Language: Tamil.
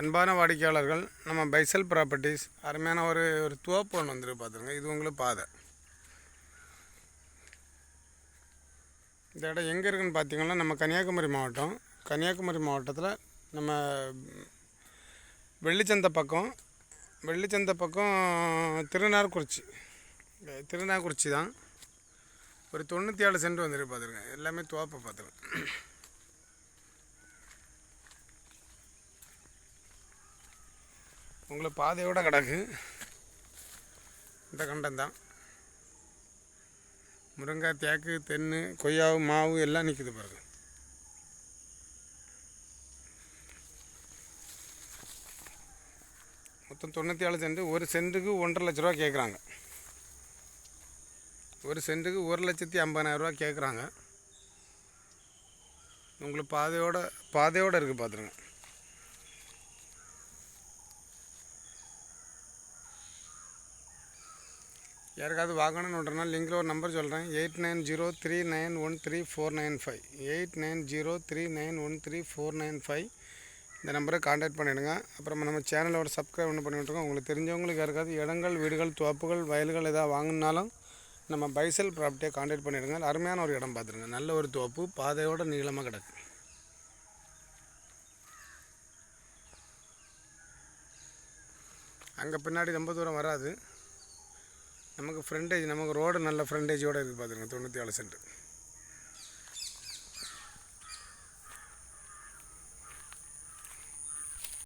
அன்பான வாடிக்கையாளர்கள் நம்ம பைசல் ப்ராப்பர்ட்டிஸ் அருமையான ஒரு ஒரு துவப்பு ஒன்று வந்துருக்கு பார்த்துருங்க இது உங்களுக்கு பாதை. இந்த இடம் எங்கே இருக்குன்னு பார்த்தீங்கன்னா நம்ம கன்னியாகுமரி மாவட்டம். கன்னியாகுமரி மாவட்டத்தில் நம்ம வெள்ளிச்சந்தை பக்கம் வெள்ளிச்சந்தை பக்கம் திருநார்குறிச்சி. திருநார்குறிச்சி தான். ஒரு தொண்ணூற்றி ஏழு சென்ட் வந்துட்டு பார்த்துருங்க எல்லாமே துவப்பை பார்த்துருங்க உங்களை பாதையோட கிடக்கு. இந்த கண்டந்தான் முருங்காய் தேக்கு தென்னு கொய்யாவு மாவு எல்லாம் நிற்குது பாருங்க. மொத்தம் தொண்ணூற்றி ஏழு சென்ட். ஒரு சென்ட்டுக்கு ஒன்றரை லட்ச ரூபா கேட்குறாங்க ஒரு சென்ட்டுக்கு ஒரு லட்சத்தி ஐம்பதாயிரம் ரூபா கேட்குறாங்க உங்களுக்கு பாதையோட பாதையோடு இருக்குது பார்த்துருங்க யாருக்காவது வாங்கணுன்றனா லிங்கில் ஒரு நம்பர் சொல்கிறேன். Eight nine zero three nine one three four nine five. Eight nine zero three nine one three four nine five. இந்த நம்பரை காண்டாக்ட் பண்ணிவிடுங்க அப்புறம் நம்ம சேனலோட சப்ஸ்கிரைப் ஒன்று பண்ணிவிட்ருக்கோம் உங்களுக்கு தெரிஞ்சவங்களுக்கு யாருக்காவது இடங்கள் வீடுகள் தோப்புகள் வயல்கள் எதாவது வாங்கினாலும் நம்ம பைசல் ப்ராப்பர்ட்டியை காண்டாக்ட் பண்ணிவிடுங்க அருமையான ஒரு இடம் பார்த்துருங்க. நல்ல ஒரு தோப்பு பாதையோட நீளமாக கிடக்கு. அங்கே பின்னாடி ரொம்ப தூரம் வராது. நமக்கு ஃப்ரண்டேஜ் நமக்கு ரோடு நல்ல ஃப்ரண்டேஜோடு இருக்குது பார்த்துருங்க தொண்ணூற்றி ஏழு சென்ட்